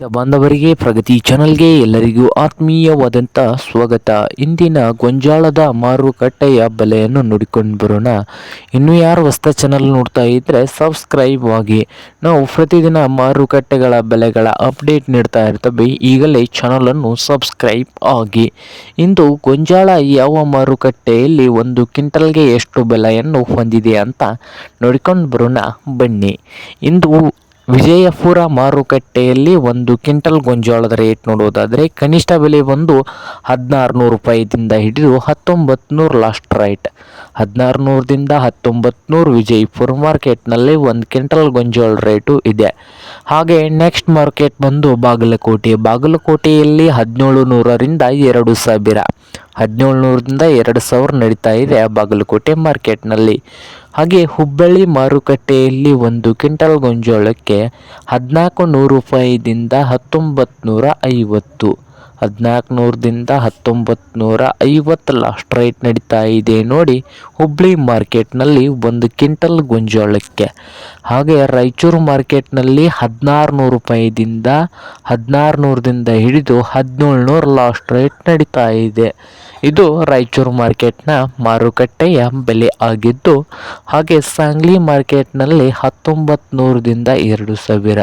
ಬಾಂಧವರಿಗೆ ಪ್ರಗತಿ ಚಾನಲ್ಗೆ ಎಲ್ಲರಿಗೂ ಆತ್ಮೀಯವಾದಂಥ ಸ್ವಾಗತ. ಇಂದಿನ ಗೊಂಜಾಳದ ಮಾರುಕಟ್ಟೆಯ ಬೆಲೆಯನ್ನು ನೋಡಿಕೊಂಡು ಬರೋಣ. ಇನ್ನು ಯಾರು ಹೊಸ ಚಾನಲ್ ನೋಡ್ತಾ ಇದ್ದರೆ ಸಬ್ಸ್ಕ್ರೈಬ್ ಆಗಿ. ನಾವು ಪ್ರತಿದಿನ ಮಾರುಕಟ್ಟೆಗಳ ಬೆಲೆಗಳ ಅಪ್ಡೇಟ್ ನೀಡ್ತಾ ಇರ್ತವೆ. ಈಗಲೇ ಚಾನಲನ್ನು ಸಬ್ಸ್ಕ್ರೈಬ್ ಆಗಿ. ಇಂದು ಗೊಂಜಾಳ ಯಾವ ಮಾರುಕಟ್ಟೆಯಲ್ಲಿ ಒಂದು ಕ್ವಿಂಟಲ್ಗೆ ಎಷ್ಟು ಬೆಲೆಯನ್ನು ಹೊಂದಿದೆ ಅಂತ ನೋಡಿಕೊಂಡು ಬರೋಣ ಬನ್ನಿ. ಇಂದು ವಿಜಯಪುರ ಮಾರುಕಟ್ಟೆಯಲ್ಲಿ ಒಂದು ಕ್ವಿಂಟಲ್ ಗೊಂಜಾಳದ ರೇಟ್ ನೋಡೋದಾದರೆ ಕನಿಷ್ಠ ಬೆಲೆ ಬಂದು ಹದಿನಾರು ನೂರು ರೂಪಾಯಿದಿಂದ ಹಿಡಿದು ಹತ್ತೊಂಬತ್ತು ನೂರು ಲಾಸ್ಟ್ ರೈಟ್ ಹದಿನಾರು ನೂರದಿಂದ ಹತ್ತೊಂಬತ್ತು ವಿಜಯಪುರ ಮಾರ್ಕೆಟ್ನಲ್ಲಿ ಒಂದು ಕ್ವಿಂಟಲ್ ಗೊಂಜೋಳ ರೇಟು ಇದೆ. ಹಾಗೆ ನೆಕ್ಸ್ಟ್ ಮಾರ್ಕೆಟ್ ಬಂದು ಬಾಗಲಕೋಟೆ. ಬಾಗಲಕೋಟೆಯಲ್ಲಿ ಹದಿನೇಳು ನೂರರಿಂದ ಎರಡು ಸಾವಿರ. ಹದಿನೇಳು ನೂರರಿಂದ ಎರಡು ಸಾವಿರ ನಡೀತಾ ಇದೆ ಬಾಗಲಕೋಟೆ ಮಾರ್ಕೆಟ್ನಲ್ಲಿ. ಹಾಗೆ ಹುಬ್ಬಳ್ಳಿ ಮಾರುಕಟ್ಟೆಯಲ್ಲಿ ಒಂದು ಕ್ವಿಂಟಲ್ ಗೊಂಜೋಳಕ್ಕೆ ಹದಿನಾಲ್ಕು ನೂರು ರೂಪಾಯಿದಿಂದ ಹತ್ತೊಂಬತ್ತು ನೂರ ಐವತ್ತು. ಹದಿನಾಲ್ಕು ನೂರದಿಂದ ಹತ್ತೊಂಬತ್ತು ನೂರ ಐವತ್ತು ಲಾಸ್ಟ್ ರೇಟ್ ನಡೀತಾ ಇದೆ ನೋಡಿ ಹುಬ್ಬಳ್ಳಿ ಮಾರ್ಕೆಟ್ನಲ್ಲಿ ಒಂದು ಕ್ವಿಂಟಲ್ ಗೊಂಜೋಳಕ್ಕೆ. ಹಾಗೆ ರಾಯಚೂರು ಮಾರ್ಕೆಟ್ನಲ್ಲಿ ಹದಿನಾರು ನೂರು ರೂಪಾಯಿದಿಂದ ಹದಿನಾರು ನೂರದಿಂದ ಹಿಡಿದು ಹದಿನೇಳು ನೂರು ಲಾಸ್ಟ್ ರೇಟ್ ನಡೀತಾ ಇದೆ. ಇದು ರಾಯಚೂರು ಮಾರ್ಕೆಟ್ನ ಮಾರುಕಟ್ಟೆಯ ಬೆಲೆ ಆಗಿದ್ದು, ಹಾಗೆ ಸಾಂಗ್ಲಿ ಮಾರ್ಕೆಟ್ನಲ್ಲಿ ಹತ್ತೊಂಬತ್ತು ನೂರದಿಂದ ಎರಡು ಸಾವಿರ.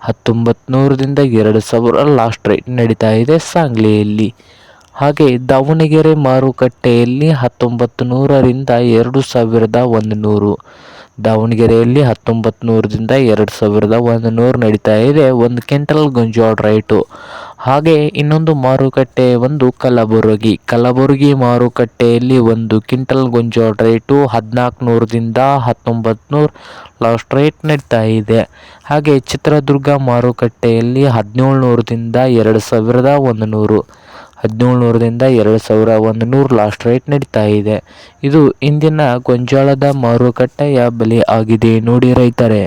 ಹತ್ತೊಂಬತ್ತು ನೂರದಿಂದ ಎರಡು ಸಾವಿರ ಲಾಸ್ಟ್ ರೇಟ್ ನಡೀತಾ ಇದೆ ಸಾಂಗ್ಲಿಯಲ್ಲಿ. ಹಾಗೆ ದಾವಣಗೆರೆ ಮಾರುಕಟ್ಟೆಯಲ್ಲಿ ಹತ್ತೊಂಬತ್ತು ನೂರರಿಂದ ಎರಡು ಸಾವಿರದ ಒಂದು ನೂರು ದಾವಣಗೆರೆಯಲ್ಲಿ ಹತ್ತೊಂಬತ್ತು ನೂರರಿಂದ ಎರಡು ಸಾವಿರದ ಒಂದು ನೂರು ನಡೀತಾ ಇದೆ ಒಂದು ಕ್ವಿಂಟಲ್ ಗೊಂಜಾಳ ರೈಟು. ಹಾಗೆ ಇನ್ನೊಂದು ಮಾರುಕಟ್ಟೆ, ಒಂದು ಕಲಬುರಗಿ. ಕಲಬುರಗಿ ಮಾರುಕಟ್ಟೆಯಲ್ಲಿ ಒಂದು ಕ್ವಿಂಟಲ್ ಗೊಂಜೋಳ ರೇಟು ಹದಿನಾಲ್ಕು ನೂರದಿಂದ ಹತ್ತೊಂಬತ್ತು ನೂರು ಲಾಸ್ಟ್ ರೇಟ್ ನಡೀತಾ ಇದೆ. ಹಾಗೆ ಚಿತ್ರದುರ್ಗ ಮಾರುಕಟ್ಟೆಯಲ್ಲಿ ಹದಿನೇಳು ನೂರದಿಂದ ಎರಡು ಸಾವಿರದ ಒಂದು ನೂರು ಹದಿನೇಳು ನೂರದಿಂದ ಎರಡು ಸಾವಿರ ಒಂದು ನೂರು ಲಾಸ್ಟ್ ರೇಟ್ ನಡೀತಾ ಇದೆ. ಇದು ಇಂದಿನ ಗೊಂಜಾಳದ ಮಾರುಕಟ್ಟೆಯ ಬೆಲೆ ಆಗಿದೆ ನೋಡಿ ರೈತರೇ.